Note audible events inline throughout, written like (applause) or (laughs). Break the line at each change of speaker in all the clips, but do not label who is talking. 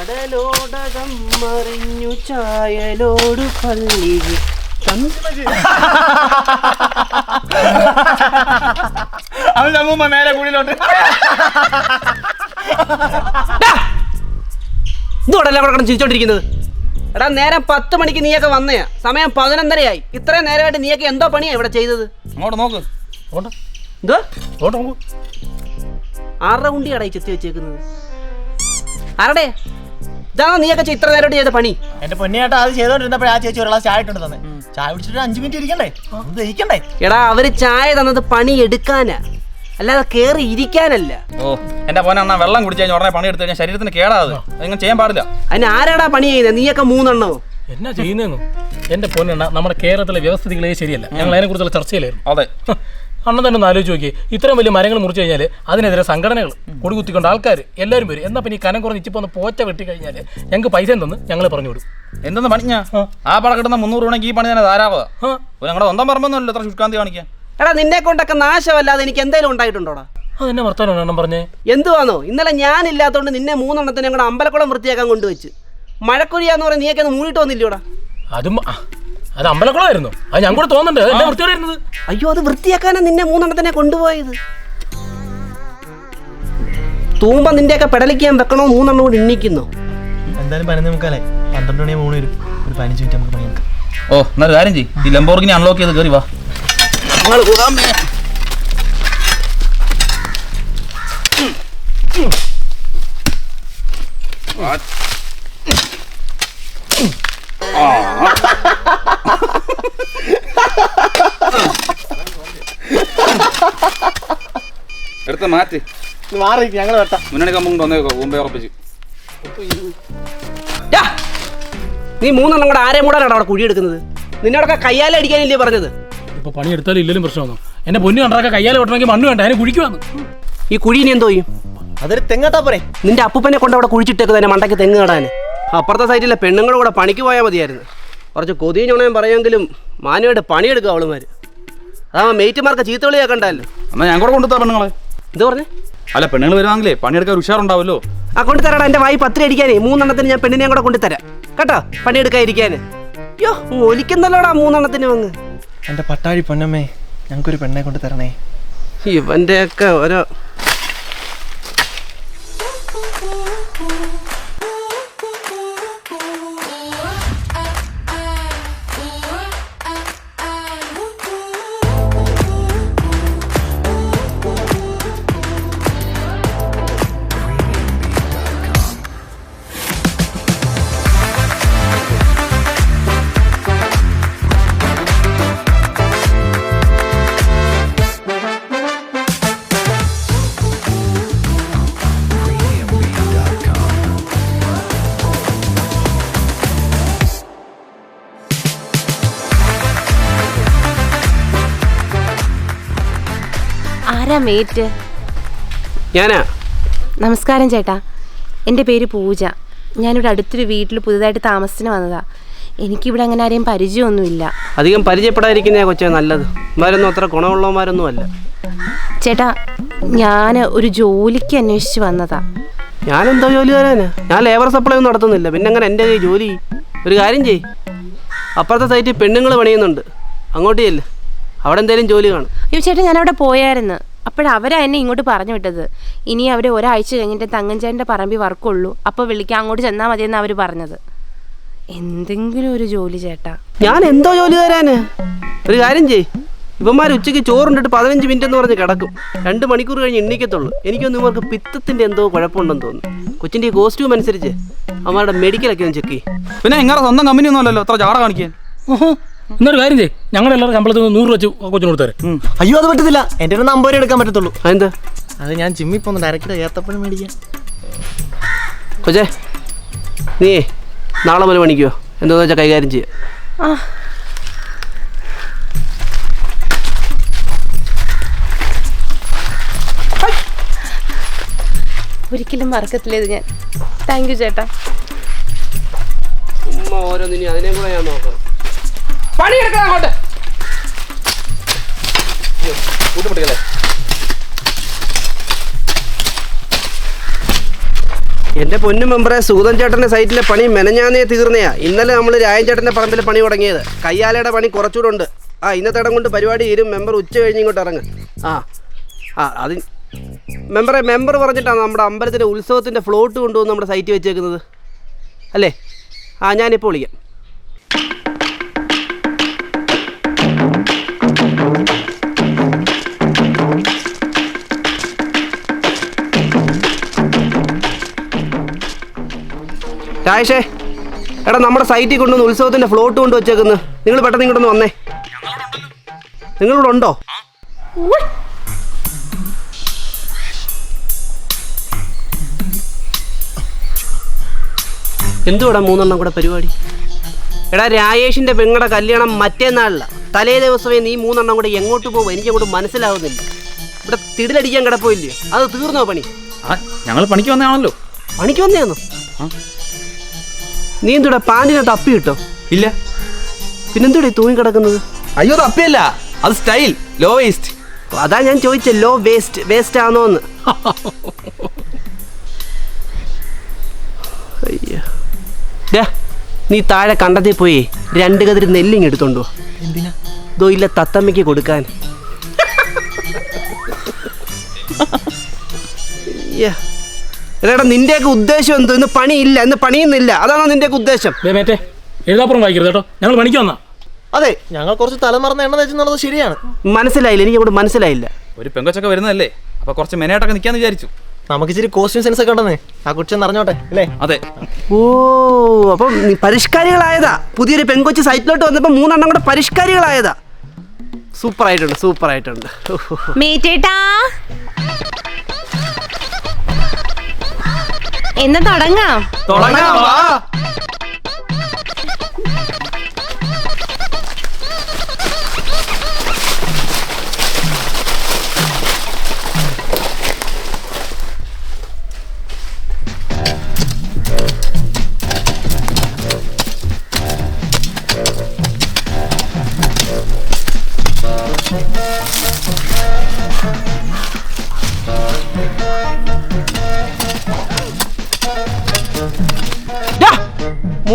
കടലോടകം മറിഞ്ഞു ചായലോട് പള്ളി (laughs)
അവന്റെ അമ്മൂമ്മ മേലെ കുഴിയിലോട്ട്. (laughs)
ഇതോടല്ല അവിടെ ചിരിച്ചോണ്ടിരിക്കുന്നത്? എടാ നേരം പത്ത് മണിക്ക് നീയൊക്കെ വന്നയാ സമയം പതിനൊന്നരയായി. ഇത്രയും നേരമായിട്ട് നീയൊക്കെ എന്തോ പണിയാ ഇവിടെ ചെയ്തത്?
അങ്ങോട്ട് നോക്ക്.
എന്തോ? ആരുടെ കുണ്ടിയാടാ ഈ ചെത്തി വെച്ചേക്കുന്നത്? ആരുടെ? ഇതാണോ നീയൊക്കെ ഇത്ര നേരം ചെയ്ത പണി.
എന്റെ പൊന്നിയായിട്ട് അത് ചെയ്തോണ്ടിരുന്നപ്പോ ആ ചേച്ചി ഒരു ഗ്ലാസ് ചായ ഇട്ടുണ്ട് തന്നെ. ചായ കുടിച്ചിട്ട് അഞ്ചു മിനിറ്റ് ഇരിക്കണ്ടേ? ഒന്ന് ദഹിക്കണ്ടേ?
എടാ അവർ ചായ തന്നത് പണി എടുക്കാനാ. അല്ലാതെ കേറി ഇരിക്കാനല്ല.
ഓ എന്റെ പോനെ എന്നാ വെള്ളം കുടിച്ചു കഴിഞ്ഞാൽ ഉടനെ പണി എടുത്തു കഴിഞ്ഞാൽ ശരീരത്തിന് കേടാത് അതിങ്ങനെ ചെയ്യാൻ പാടില്ല.
അതിന് ആരാടാ പണി ചെയ്യുന്നത് നീയൊക്കെ മൂന്നെണ്ണോ
എന്നാ ചെയ്യുന്നു എന്റെ പൊന്നെണ്ണ നമ്മുടെ കേരളത്തിലെ വ്യവസ്ഥിതികളെ ശരിയല്ല. ഞങ്ങൾ അതിനെ കുറിച്ചുള്ള ചർച്ചയിലായിരുന്നു.
അതെ.
അണ്ണൻ തന്നെ ഒന്ന് ആലോചിച്ച് നോക്കി ഇത്രയും വലിയ മരങ്ങൾ മുറിച്ചു കഴിഞ്ഞാൽ അതിനെതിരെ സംഘടനകൾ കൊടികുത്തിക്കൊണ്ട് ആൾക്കാർ എല്ലാവരും വരും. എന്നാ പിന്നെ ഈ കനം കുറഞ്ഞ് ഇച്ചിപ്പോൾ ഒന്ന് പോറ്റ വെട്ടി കഴിഞ്ഞാൽ ഞങ്ങൾക്ക് പൈസ എന്തെന്ന് ഞങ്ങൾ പറഞ്ഞു വിടും
എന്തെന്ന് പണിഞ്ഞാ?
ആ.
ആ പട കിട്ടുന്ന മുന്നൂറ് രൂപയ്ക്ക് ഈ പണി തന്നെ ധാരാളമാ.
ആ.
ഞങ്ങളുടെ സ്വന്തം പറമ്പൊന്നുമല്ലോ ഇത്ര ശുഷ്കാന്തി കാണിക്കാൻ.
എടാ നിന്നെ കൊണ്ടൊക്കെ നാശമല്ലാതെ എനിക്ക് എന്തെങ്കിലും ഉണ്ടായിട്ടുണ്ടോടാ?
അതെന്നെ വർത്താനം എണ്ണം പറഞ്ഞേ.
എന്തുവാണോ ഇന്നലെ ഞാനില്ലാത്തതുകൊണ്ട് നിന്നെ മൂന്നെണ്ണത്തിനെ കൂടെ അമ്പലക്കുളം വൃത്തിയാക്കാൻ കൊണ്ടുവച്ച്. മഴക്കുരിയാന്ന് പറഞ്ഞ് നീയൊക്കെ ഒന്ന് മൂടിയിട്ട് വന്നില്ലോടാ?
അതും ആ, അത് അമ്പലക്കുളമായിരുന്നു. അത് ഞാൻ കൂടെ തോന്നുന്നുണ്ട്. അത് എന്നെ വൃത്തിയോടെ ഇരുന്നത്?
അയ്യോ അത് വൃത്തിയാക്കാനാ നിന്നെ മൂന്നെണ്ണത്തിനെ കൊണ്ടുപോയത്. തൂമ്പ നിന്റെയൊക്കെ ഞാൻ വെക്കണോ മൂന്നെണ്ണം കൂടി എണ്ണിക്കുന്നു.
എന്തായാലും പതിനൊന്ന് മുക്കാലേ പന്ത്രണ്ട് മണി മൂന്ന് വരും. ഒരു പതിനഞ്ച് മിനിറ്റ് നമുക്ക് പണിയെടുക്കാം.
ഓ എന്നൊരു കാര്യം ചെയ്യ്. ഈ ലംബോർഗിനി അൺലോക്ക് ചെയ്ത് കയറി വാ.
നിങ്ങൾ കൂടാൻ വേ-
എടുത്ത് മാറ്റി.
മാറി ഞങ്ങൾ വെട്ട.
മുന്നണി കമ്പും കൊണ്ട് വന്നേക്കോ മുമ്പേ ഉറപ്പിച്ച്.
നീ മൂന്നെണ്ണം കൂടെ ആരെയും കൂടെ അവിടെ കുഴിയെടുക്കുന്നത്? നിന്നോടൊക്കെ കയ്യാലെ അടിക്കാനില്ലേ പറഞ്ഞത്?
ഇപ്പൊ പണി എടുത്താലും ഇല്ലെങ്കിലും പ്രശ്നമൊന്നും എന്നെ പൊന്നു കണ്ടാക്കെ കയ്യാലെ വെട്ടണമെങ്കിൽ മണ്ണ് വേണ്ട അതിനെ കുഴിക്കുവാന്ന്.
ഈ കുഴി ഇനി എന്തോ ചെയ്യും?
അതൊരു തെങ്ങാട്ടാ പറയും
നിന്റെ അപ്പൂപ്പനെ കൊണ്ട് അവിടെ കുഴിച്ചിട്ടേക്ക് തന്നെ മണ്ടയ്ക്ക് തെങ്ങ് നടാൻ അപ്പുറത്തെ സൈറ്റിലെ പെണ്ണുങ്ങളും കൂടെ പണിക്ക് പോയാൽ മതിയായിരുന്നു. കുറച്ച് കൊതിയും ചുണയും പറയുമെങ്കിലും മാനുവായിട്ട് പണിയെടുക്കും അവളുമാർ അതാ മെയ്റ്റുമാർക്ക് ചീത്ത വിളി കേൾക്കണ്ടല്ലോ.
എന്നാ ഞാൻ കൂടെ കൊണ്ടുത്താ പെണ്ണുങ്ങളെ.
എന്ത് പറഞ്ഞു?
അല്ല പെണ്ണുങ്ങൾ വരുവാണെങ്കിലേ പണിയെടുക്കാൻ ഉഷാറുണ്ടാവല്ലോ
ആ കൊണ്ടുതരാടാ എന്റെ വായി പത്തിരി അടിക്കാനേ. മൂന്നെണ്ണത്തിന് ഞാൻ പെണ്ണിനെയും കൂടെ കൊണ്ടുതരാം. കേട്ടോ? പണിയെടുക്കാതിരിക്കാൻ യോ ഒലിക്കുന്നല്ലോടാ മൂന്നെണ്ണത്തിന് വന്ന്
എന്റെ പട്ടാഴി പൊന്നമ്മേ ഞങ്ങൾക്കൊരു പെണ്ണെ കൊണ്ട് തരണേ
ഇവന്റെയൊക്കെ ഓരോ
മേറ്റ്.
ഞാനാ?
നമസ്കാരം ചേട്ടാ. എന്റെ പേര് പൂജ. ഞാനിവിടെ അടുത്തൊരു വീട്ടിൽ പുതുതായിട്ട് താമസത്തിന് വന്നതാ. എനിക്കിവിടെ അങ്ങനെ ആരെയും പരിചയമൊന്നുമില്ല.
അധികം പരിചയപ്പെടാതിരിക്കുന്നേ കൊച്ചേ നല്ലത്. ഇവരൊന്നും അത്ര ഗുണമുള്ളവന്മാരൊന്നും അല്ല.
ചേട്ടാ ഞാൻ ഒരു ജോലിക്ക് അന്വേഷിച്ച് വന്നതാ.
ഞാനെന്തോ ജോലി തരാനാ ഞാൻ ലേബർ സപ്ലൈ ഒന്നും നടത്തുന്നില്ല. പിന്നെ അങ്ങനെ എന്റെ ജോലി. ഒരു കാര്യം ചെയ് അപ്പുറത്തെ സൈറ്റിൽ പെണ്ണുങ്ങൾ പണിയുന്നുണ്ട്. അങ്ങോട്ട് ചെല്ല്. അവിടെ എന്തേലും ജോലി കാണും.
അയ്യോ ചേട്ടാ ഞാൻ അവിടെ പോയായിരുന്നു. അപ്പോഴവരാ എന്നെ ഇങ്ങോട്ട് പറഞ്ഞു വിട്ടത്. ഇനി അവർ ഒരാഴ്ച കഴിഞ്ഞിട്ട് തങ്കഞ്ചേന്റെ പറമ്പിൽ വർക്കുള്ളൂ. അപ്പോൾ വിളിക്കാൻ അങ്ങോട്ട് ചെന്നാൽ മതിയെന്ന് അവർ പറഞ്ഞത്. എന്തെങ്കിലും ഒരു ജോലി ചേട്ടാ.
ഞാൻ എന്തോ ജോലി തരാന്? ഒരു കാര്യം ചെയ് ഇവന്മാർ ഉച്ചയ്ക്ക് ചോറുണ്ടിട്ട് പതിനഞ്ച് മിനിറ്റ് എന്ന് പറഞ്ഞ് കിടക്കും. രണ്ട് മണിക്കൂർ കഴിഞ്ഞ് എണ്ണിക്കത്തുള്ളൂ. എനിക്കൊന്നും ഇവർക്ക് പിത്തത്തിന്റെ എന്തോ കുഴപ്പമുണ്ടെന്ന് തോന്നുന്നു. കൊച്ചിന്റെ ഈ കോസ്റ്റ്യൂം അനുസരിച്ച് അവന്മാരുടെ മെഡിക്കലൊക്കെ ഒന്ന് ചെക്ക് ചെയ്യും.
പിന്നെ നിങ്ങളുടെ സ്വന്തം കമ്പനി ഒന്നും അല്ലല്ലോ? അത്ര ചാട കാണിക്കാൻ.
എന്നൊരു കാര്യം ചെയ്യ്. ഞങ്ങളുടെ എല്ലാവരും ശമ്പളത്തിൽ നിന്ന് നൂറ് വെച്ച് കൊച്ചിന് കൊടുത്തേരെ
അയ്യോ അത് പറ്റത്തില്ല. എന്റെ ഒരു നമ്പർ എടുക്കാൻ പറ്റത്തുള്ളൂ.
അതെന്താ?
അത് ഞാൻ ജിമ്മിൽ പോന്ന് ഡയറക്റ്റ് ഏത്തപ്പഴം മേടിക്കാം
കൊച്ചേ നീ നാളെ മുതൽ പണിക്കുവോ എന്തോന്ന് വെച്ചാൽ കൈകാര്യം ചെയ്യാം.
ആ. ഒരിക്കലും മറക്കത്തില്ല ഇത് ഞാൻ. താങ്ക് യു ചേട്ടാ.
ഉമ്മ ഓരോന്നിനി അതിനെ കൂടെ ഞാൻ നോക്കണം പണിയെടുക്കണം അങ്ങോട്ട്. എന്റെ പൊന്നു മെമ്പറെ സൂതൻ ചേട്ടന്റെ സൈറ്റിലെ പണി മെനഞ്ഞാന്നേ തീർന്നയാ. ഇന്നലെ നമ്മൾ രായൻ ചേട്ടന്റെ പറമ്പിലെ പണി തുടങ്ങിയത്. കയ്യാലയുടെ പണി കുറച്ചുകൂടെ ഉണ്ട് ആ ഇന്നത്തെ ഇടം കൊണ്ട് പരിപാടി തീരും. മെമ്പർ ഉച്ച കഴിഞ്ഞ് ഇങ്ങോട്ട് ഇറങ്ങും. ആ ആ അത് മെമ്പറെ മെമ്പർ പറഞ്ഞിട്ടാണ് നമ്മുടെ അമ്പലത്തിലെ ഉത്സവത്തിന്റെ ഫ്ലോട്ട് കൊണ്ടുവന്ന് നമ്മുടെ സൈറ്റ് വെച്ചേക്കുന്നത്. അല്ലേ? ആ ഞാനിപ്പോൾ വിളിക്കാം. രാജേഷേ എടാ നമ്മുടെ സൈറ്റിൽ കൊണ്ടുവന്ന് ഉത്സവത്തിന്റെ ഫ്ലോട്ട് കൊണ്ട് വെച്ചേക്കുന്നു. നിങ്ങൾ പെട്ടെന്ന് ഇങ്ങോട്ട് വന്നേ. നിങ്ങളിവിടെ ഉണ്ടോ? എന്തുവാടാ മൂന്നെണ്ണം കൂടെ പരിപാടി? എടാ രാജേഷിന്റെ പെങ്ങളുടെ കല്യാണം മറ്റേ നാളില. തലേ ദിവസമേ നീ മൂന്നെണ്ണം കൂടെ എങ്ങോട്ട് പോകും? എനിക്ക് അങ്ങോട്ട് മനസ്സിലാവുന്നില്ല. ഇവിടെ തിടിലടിക്കാൻ കിടപ്പില്ലയോ അത് തീർന്നോ പണി?
ഞങ്ങൾ പണിക്ക് വന്നാണല്ലോ
പണിക്ക് വന്നേന്നു നീ എന്തുടാ പാന്റിനകത്ത് തപ്പി കിട്ടോ
ഇല്ല.
പിന്നെന്തുടാ ഈ തൂങ്ങി കിടക്കുന്നത്?
അയ്യോ തപ്പിയല്ല അത് സ്റ്റൈൽ. Law waste.
അതാ ഞാൻ ചോദിച്ചത് ലോ വേസ്റ്റ് വേസ്റ്റ് ആണോ എന്ന് അയ്യോ. ഡാ, നീ താഴെ കണ്ടത്തിൽ പോയി രണ്ട് കതിരി നെല്ലിങ് എടുത്തോണ്ടോ?
എന്തിനാ?
ദോ ഇല്ല തത്തമ്മയ്ക്ക് കൊടുക്കാൻ. (laughs) അയ്യ. എടാ നിന്റെയൊക്കെ ഉദ്ദേശം എന്തോ? ഇന്ന് പണിയില്ല ഇന്ന് പണിയുന്നില്ല. അതാണോ നിന്റെയൊക്കെ ഉദ്ദേശം?
മേറ്റെ എഴുതാപ്പുറം വായിക്കരുത് കേട്ടോ. ഞങ്ങൾ പണിക്ക് വന്നാ.
അതെ. ഞങ്ങൾ കുറച്ച് തലമറന്ന എണ്ണ വെച്ചെന്നുള്ളത് ശരിയാണ്.
മനസ്സിലായില്ല എനിക്ക് അങ്ങോട്ട് മനസ്സിലായില്ല.
ഒരു പെങ്കൊച്ചൊക്കെ വരുന്നതല്ലേ? അപ്പൊ കുറച്ച് മെനയായിട്ടൊക്കെ നിൽക്കാന്ന് വിചാരിച്ചു.
നമുക്ക് ഇച്ചിരി കോസ്റ്റ്യൂം സെൻസ് ഒക്കെ ഉണ്ടെന്നേ. ആ കുറിച്ച് അറിഞ്ഞോട്ടെ അല്ലേ?
അതെ.
ഓ അപ്പം നീ പരിഷ്കാരികളായതാ. പുതിയൊരു പെങ്കൊച്ച് സൈറ്റിലോട്ട് വന്നപ്പോൾ മൂന്നെണ്ണം കൂടെ പരിഷ്കാരികളായതാ. സൂപ്പർ ആയിട്ടുണ്ട് സൂപ്പർ ആയിട്ടുണ്ട്
മേറ്റേട്ടാ. എന്നാ തുടങ്ങാം.
തുടങ്ങാം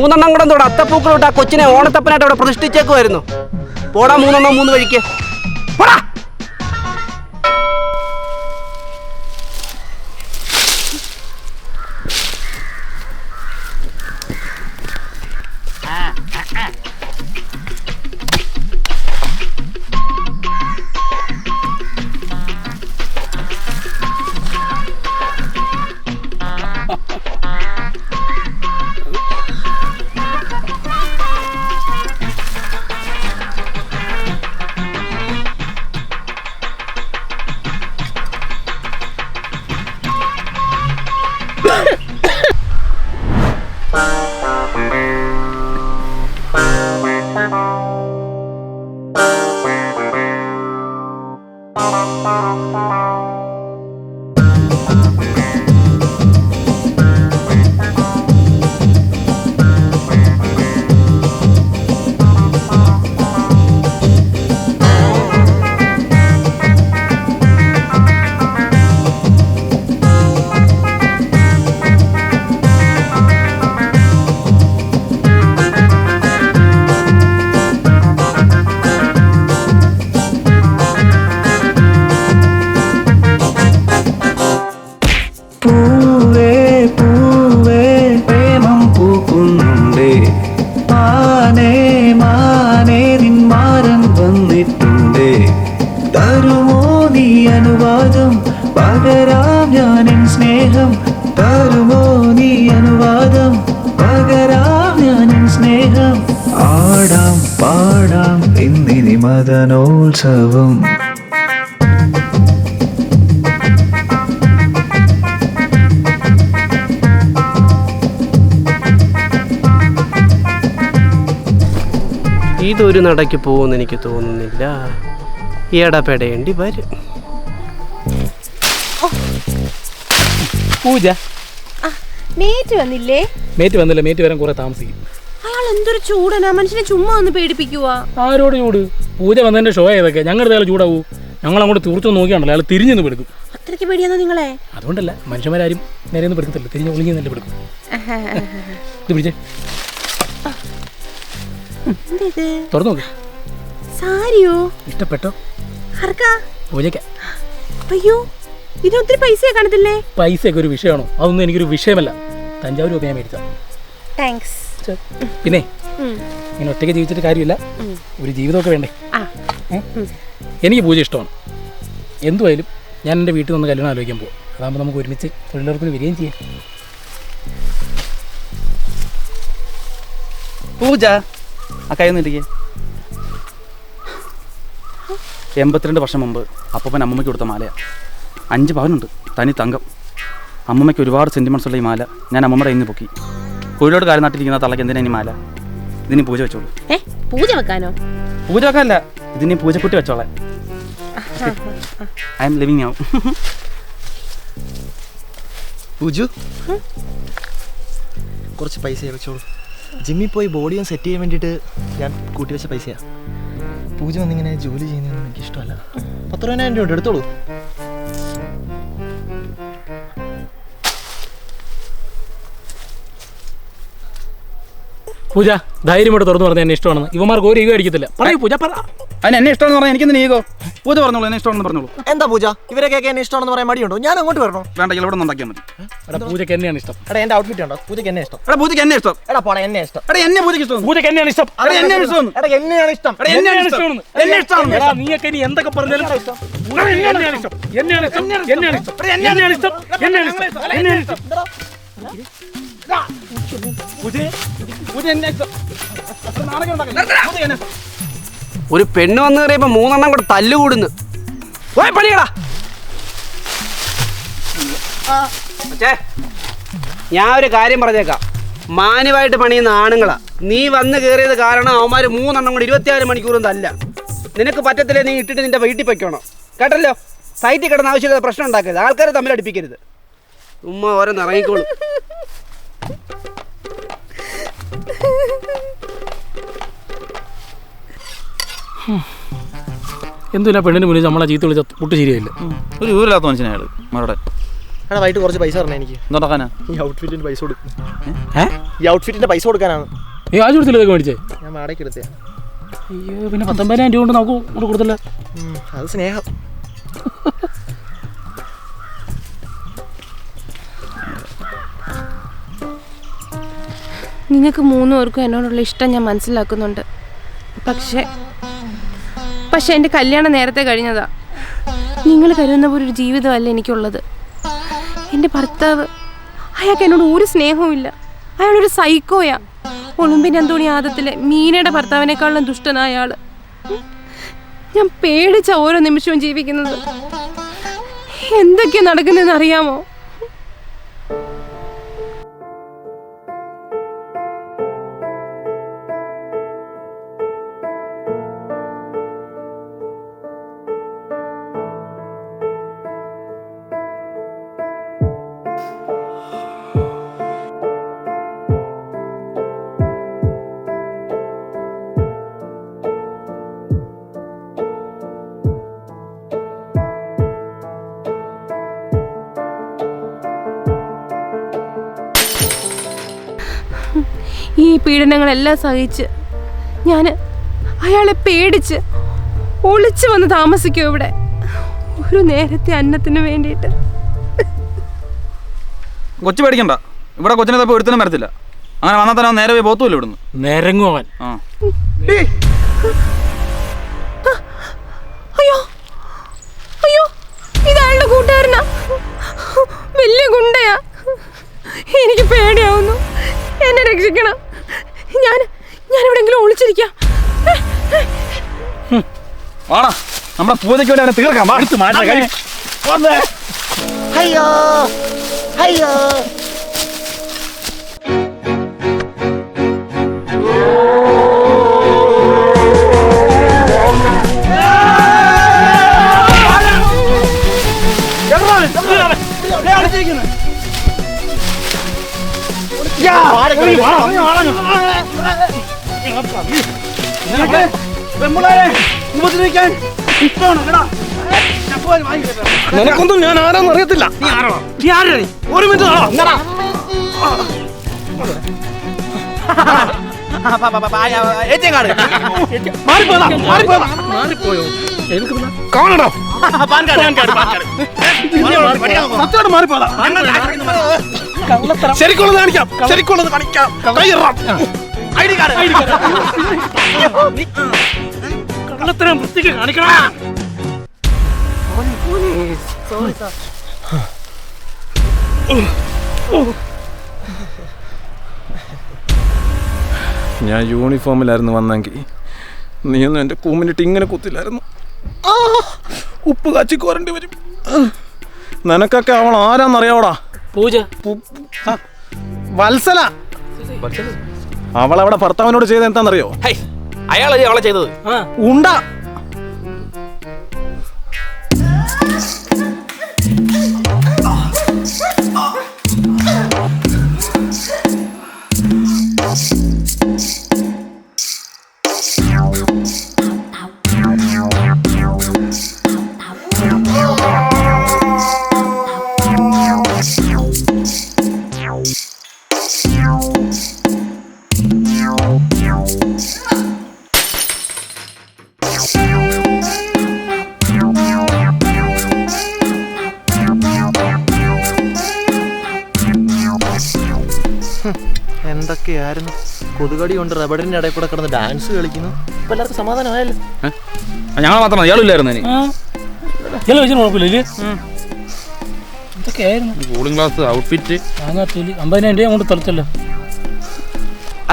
മൂന്നെണ്ണം കൂടെ എന്തോടെ അത്തപ്പൂക്കളോട്ട് ആ കൊച്ചിനെ ഓണത്തപ്പനായിട്ട് അവിടെ പ്രതിഷ്ഠിച്ചേക്കുമായിരുന്നു പോടാ മൂന്നെണ്ണം മൂന്ന് വഴിക്ക്. പോടാ.
സ്നേഹം. ആടാം പാടാം ഇന്നിനി മദനോത്സവം.
ഇതൊരു നടക്ക് പോകുമെന്ന് എനിക്ക് തോന്നുന്നില്ല. എടപെടേണ്ടി വരും.
പൂജ.
മേറ്റ് വന്നില്ലേ?
മേറ്റ് വന്നില്ല മേറ്റ് വരാൻ കുറെ താമസിക്കും.
എന്തൊരു ചൂടനാ? മനുഷ്യനെ ചുമ്മാ ഒന്ന് പേടിപ്പിക്കുക
ആരോട് ചൂട്? പൂജ വന്നതിന്റെ ഷോ ഏതൊക്കെ? ഞങ്ങളുടെ അയാൾ ചൂടാവൂ. ഞങ്ങൾ അങ്ങോട്ട് തീർച്ചു നോക്കിയാണല്ലോ അയാൾ തിരിഞ്ഞു പെടുക്കും.
അത്രയ്ക്ക് പേടിയാണോ നിങ്ങളെ?
അതുകൊണ്ടല്ല മനുഷ്യന്മാരും നേരെ ഒന്നും പെടുക്കത്തില്ല. തിരിഞ്ഞു ഒളിഞ്ഞ് നല്ല പെടുക്കും. ഇത് പിടിച്ചേ. തുറന്നു നോക്ക്.
സാരിയോ?
ഇഷ്ടപ്പെട്ടോ?
ആർക്കാ
പൂജയ്ക്ക.
അയ്യോ ഇതിന് ഒത്തിരി പൈസ കാണത്തില്ലേ?
പൈസയൊക്കെ ഒരു വിഷയമാണോ? അതൊന്നും എനിക്കൊരു വിഷയമല്ല. തഞ്ചാവൂർ രൂപ ഞാൻ മേടിച്ച
താങ്ക്സ്
പിന്നെ ഇങ്ങനെ ഒറ്റയ്ക്ക് ജീവിച്ചിട്ട് കാര്യമില്ല. ഒരു ജീവിതമൊക്കെ വേണ്ടേ? എനിക്ക് പൂജ ഇഷ്ടമാണ്. എന്തുമായാലും ഞാൻ എന്റെ വീട്ടിൽ നിന്ന് കല്യാണം ആലോചിക്കാൻ പോകും. അതാകുമ്പോൾ നമുക്ക് ഒരുമിച്ച് തൊഴിലുറപ്പിന് വരികയും ചെയ്യാം.
പൂജ ആ കൈ ഒന്നിരിക്കേ എൺപത്തിരണ്ട് വർഷം മുമ്പ് അപ്പപ്പൻ അമ്മമ്മയ്ക്ക് കൊടുത്ത മാലയാണ് അഞ്ച് പവനുണ്ട് തനി തങ്കം. അമ്മമ്മയ്ക്ക് ഒരുപാട് സെന്റിമെൻസ് ഉള്ള ഈ മാല ഞാൻ അമ്മമ്മയുടെ ഇന്ന് പൊക്കി. കോഴിയോട് കാര്യം നട്ടിരിക്കുന്ന തള്ളക്ക് എന്തിനാ ഇനി മാല? ഇതിന് പൂജ വെച്ചോളൂ.
ഏ? പൂജ വെക്കാനോ?
പൂജ വെക്കാനല്ല ഇതിന് പൂജക്കുട്ടി വെച്ചോളെ. ഐ എം ലിവിങ് ആവും
പൂജു? കുറച്ച് പൈസ വെച്ചോളൂ. ജിമ്മിൽ പോയി ബോഡി ഒന്ന് സെറ്റ് ചെയ്യാൻ വേണ്ടിയിട്ട് ഞാൻ കൂട്ടി വെച്ച പൈസയാണ് പൂജ വന്നിങ്ങനെ ജോലി ചെയ്യുന്നതൊന്നും എനിക്ക് ഇഷ്ടമല്ല പത്ത് രൂപ രൂപ ഉണ്ട് എടുത്തോളൂ.
പൂജ ധൈര്യമായിട്ട് തുറന്നു പറഞ്ഞാൽ എന്നെ ഇഷ്ടമാണെന്ന് ഇവന്മാർക്ക് ഒരു ഈഗോ അടിക്കത്തില്ല പറയൂ പൂജ പറ
അതിന് എന്നെ ഇഷ്ടമെന്ന് പറഞ്ഞാൽ എനിക്ക് ഈഗോ പൂജ പറഞ്ഞോളൂ എന്നെ ഇഷ്ടമാണെന്ന് പറഞ്ഞോളൂ
എന്താ പൂജ ഇവരൊക്കെ എന്നെ ഇഷ്ടമാണെന്ന് പറയാൻ മടിയുണ്ടോ ഞാൻ അങ്ങോട്ട് വരണോ
വേണ്ട ഇവിടെ നിന്ന് ഉണ്ടാക്കിയാൽ മതി
എടാ പൂജക്ക് എന്നെയാണ് ഇഷ്ടം
എടാ എന്റെ ഔട്ട്ഫിറ്റ് ഉണ്ടോ പൂജക്ക് എന്നെ ഇഷ്ടം
എടാ പൂജക്ക് എന്നെ ഇഷ്ടം
എടാ പോടാ എന്നെ ഇഷ്ടം
എടാ എന്നെ പൂജക്ക് ഇഷ്ടം
പൂജക്ക് എന്നെയാണ് ഇഷ്ടം
എടാ എന്നെ ഇഷ്ടം
എടാ എന്നെയാണ് ഇഷ്ടം
എടാ എന്നെ ഇഷ്ടം എന്നെ ഇഷ്ടം
എടാ നീയൊക്കെ ഇനി എന്തൊക്കെ പറഞ്ഞാലും ഇഷ്ടം എന്നെയാണ് ഇഷ്ടം എന്നെയാണ് ഇഷ്ടം എന്നെയാണ് ഇഷ്ടം എന്നെയാണ് ഇഷ്ടം എന്നെയാണ് ഇഷ്ടം എന്നെയാണ് ഇഷ്ടം
ഒരു പെണ്ണ് വന്ന് കയറിയപ്പോ മൂന്നെണ്ണം കൂടെ തല്ലുകൂടുന്നു ഓയ് പണിയടാ. ഞാൻ ഒരു കാര്യം പറഞ്ഞേക്കാം. മാന്യമായിട്ട് പണിയുന്ന ആണുങ്ങളാ. നീ വന്ന് കയറിയത് കാരണം അവന്മാര് മൂന്നെണ്ണം കൂടി ഇരുപത്തിയാറ് മണിക്കൂറും തല്ല. നിനക്ക് പറ്റത്തില്ലേ നീ ഇട്ടിട്ട് നിന്റെ വീട്ടിൽ പൊയ്ക്കണോ. കേട്ടല്ലോ? സൈറ്റിൽ കിടന്ന ആവശ്യമില്ലാത്ത പ്രശ്നം ഉണ്ടാക്കരുത്. ആൾക്കാരെ തമ്മിൽ അടുപ്പിക്കരുത് ഉമ്മ ഓരോന്ന് ഇറങ്ങിക്കോളും.
എന്തുമില്ല പെണ്ണിന് മുന്നിൽ നമ്മളെ ചീത്ത വിളിച്ച പുട്ട് ശരിയായില്ല.
ഒരു വിവരമില്ലാത്ത മനുഷ്യനാ അയാൾ മറുടെ
എടാ വൈകിട്ട് കുറച്ച് പൈസ തരണേ എനിക്ക്.
എന്തുണ്ടാക്കാനാ
ഈ ഔട്ട്ഫിറ്റിന്റെ പൈസ കൊടുക്കും. ഈ ഔട്ട്ഫിറ്റിന്റെ പൈസ കൊടുക്കാനാണ്.
നീ ആ കൊടുത്തില്ല ഇതൊക്കെ മേടിച്ചേ?
ഞാൻ വാടകയ്ക്ക് എടുത്തേ.
അയ്യോ പിന്നെ പത്തൊമ്പതിനായിരം രൂപ കൊണ്ട് നമുക്ക് കൊടുത്തില്ല.
അത് സ്നേഹം. (laughs)
നിങ്ങൾക്ക് മൂന്ന് പേർക്കും എന്നോടുള്ള ഇഷ്ടം ഞാൻ മനസ്സിലാക്കുന്നുണ്ട്. പക്ഷേ പക്ഷെ എന്റെ കല്യാണം നേരത്തെ കഴിഞ്ഞതാ. നിങ്ങൾ കരുതുന്ന പോലെ ഒരു ജീവിതമല്ല എനിക്കുള്ളത്. എന്റെ ഭർത്താവ് അയാൾക്ക് എന്നോട് ഒരു സ്നേഹവുമില്ല. അയാളൊരു സൈക്കോയാ ഒളിമ്പിൻ അന്തോണി ആദത്തിലെ മീനയുടെ ഭർത്താവിനേക്കാളും ദുഷ്ടനായ ആൾ. ഞാൻ പേടിച്ച ഓരോ നിമിഷവും ജീവിക്കുന്നത്. എന്തൊക്കെയാ നടക്കുന്നതെന്ന് അറിയാമോ? പീഡനങ്ങളെല്ലാം സഹിച്ച് ഞാൻ അയാളെ പേടിച്ച് ഒളിച്ചു വന്ന് താമസിക്കും ഇവിടെ. ഒരു നേരത്തെ അന്നത്തിന് വേണ്ടിയിട്ട്.
കൊച്ചു പേടിക്കണ്ട. ഇവിടെ കൊച്ചിനെ തപ്പി ഒരുത്തനും വരത്തില്ല. അങ്ങനെ വന്നാൽ തന്നെ നേരെ പോയി പോത്തുമില്ല ഇവിടുന്ന്.
നിരങ്ങും അവൻ.
ആ.
അയ്യോ. അയ്യോ. ഇതാളുടെ കൂട്ടുകാരനാ. വലിയ ഗുണ്ടയാ. എനിക്ക് പേടിയാവുന്നു. എന്നെ രക്ഷിക്കണം. ഞാൻ ഞാൻ എവിടെങ്കിലും ഒളിച്ചിരിക്കാം
വാടാ നമ്മുടെ പൂജയ്ക്ക് വേണ്ടി അവനെ തീർക്കാം.
മാറ്റാൻ
അയ്യോ അയ്യോ. നിനക്കൊന്നും ഞാൻ ആരാന്ന് അറിയത്തില്ല
നീ നീ
ഒരു മിനിറ്റ് കാണണോ സത്യമായിട്ട് ശരിക്കുള്ളത് കാണിക്കാം ശരിക്കുള്ളത് കാണിക്കാം കാർഡ് ഐ ഡി കാർഡ്
കള്ളത്തരം വൃത്തിക്ക് കാണിക്കണം.
ഞാൻ യൂണിഫോമിലായിരുന്നു വന്നെങ്കിൽ നീയൊന്നും എന്റെ കൂമിനിട്ട് ഇങ്ങനെ കുത്തില്ലായിരുന്നു. ഉപ്പ് കാച്ചി കോരണ്ടി വരും. നിനക്കൊക്കെ അവൾ ആരാന്നറിയാവടാ?
പൂജ.
വത്സല. അവൾ അവിടെ ഭർത്താവിനോട് ചെയ്ത എന്താണെന്നറിയോ
അയാളല്ലേ അവളെ ചെയ്തത്?
ഉണ്ട
എന്തൊക്കെയായിരുന്നു കൊതുകടി കൊണ്ട് റബഡിന്റെ ഇടയിൽ കൂടെ കിടന്ന് ഡാൻസ് കളിക്കുന്നു. ഇപ്പൊ എല്ലാവർക്കും സമാധാനമായല്ലോ.
ഞങ്ങൾ മാത്രം ഇയാളില്ലായിരുന്നു ഇനി?
ചില വെച്ചിന് കുഴപ്പമില്ലേ എന്തൊക്കെയായിരുന്നു
കൂളിംഗ് ഗ്ലാസ് ഔട്ട്ഫിറ്റ്
അങ്ങാത്തിൽ അമ്പതിനായിരം രൂപ കൊണ്ട് തളിച്ചല്ലോ.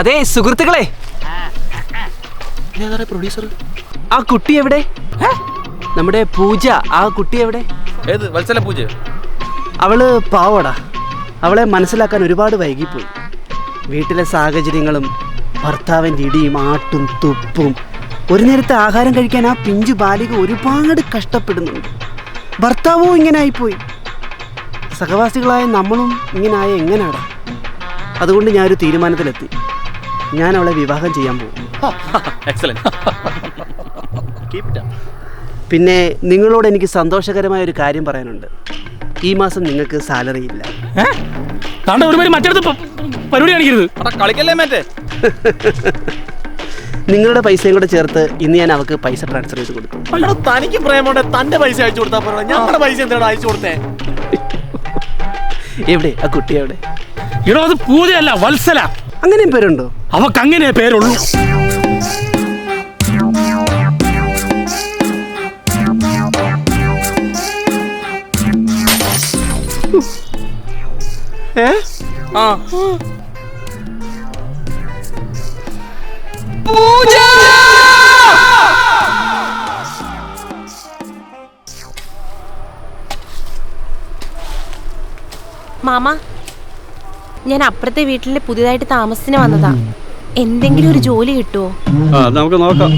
അതെ സുഹൃത്തുക്കളെ.
പ്രൊഡ്യൂസർ
ആ കുട്ടി എവിടെ? നമ്മുടെ പൂജ. ആ കുട്ടി എവിടെ?
ഏത്? വത്സല പൂജ
അവൾ പാവടാ. അവളെ മനസ്സിലാക്കാൻ ഒരുപാട് വൈകിപ്പോയി. വീട്ടിലെ സാഹചര്യങ്ങളും ഭർത്താവിന്റെ ഇടിയും ആട്ടും തുപ്പും. ഒരു നേരത്തെ ആഹാരം കഴിക്കാൻ ആ പിഞ്ചു ബാലിക ഒരുപാട് കഷ്ടപ്പെടുന്നുണ്ട്. ഭർത്താവോ ഇങ്ങനെ ആയിപ്പോയി സഹവാസികളായ നമ്മളും ഇങ്ങനെ ആയ എങ്ങനെയാണ് അതുകൊണ്ട് ഞാനൊരു തീരുമാനത്തിലെത്തി. ഞാൻ അവളെ വിവാഹം ചെയ്യാൻ പോകും. പിന്നെ നിങ്ങളോട് എനിക്ക് സന്തോഷകരമായ ഒരു കാര്യം പറയാനുണ്ട്. ഈ മാസം നിങ്ങൾക്ക് സാലറി ഇല്ല.
പരിപാടി കാണിക്കരുത്.
കളിക്കല്ലേ മറ്റേ?
നിങ്ങളുടെ പൈസയും കൂടെ ചേർത്ത് ഇന്ന് ഞാൻ അവർക്ക് പൈസ ട്രാൻസ്ഫർ ചെയ്ത് കൊടുക്കും.
തനിക്ക് പ്രേമുണ്ട് തന്റെ പൈസ അയച്ചു കൊടുത്താ പോരാ. ഞങ്ങളുടെ പൈസ എന്തിനാണ് അയച്ചു കൊടുത്തേ?
എവിടെ? ആ കുട്ടി എവിടെ?
ഇടോ അത് പൂജയല്ല വത്സല.
അങ്ങനെയും പേരുണ്ടോ?
അവക്ക് അങ്ങനെ പേരുള്ളൂ.
ഏ?
ആ.
മാമ ഞാൻ അപ്പുറത്തെ വീട്ടിൽ പുതിയതായിട്ട് താമസത്തിന് വന്നതാ. എന്തെങ്കിലും ഒരു ജോലി കിട്ടുമോ
ആ നമുക്ക് നോക്കാം.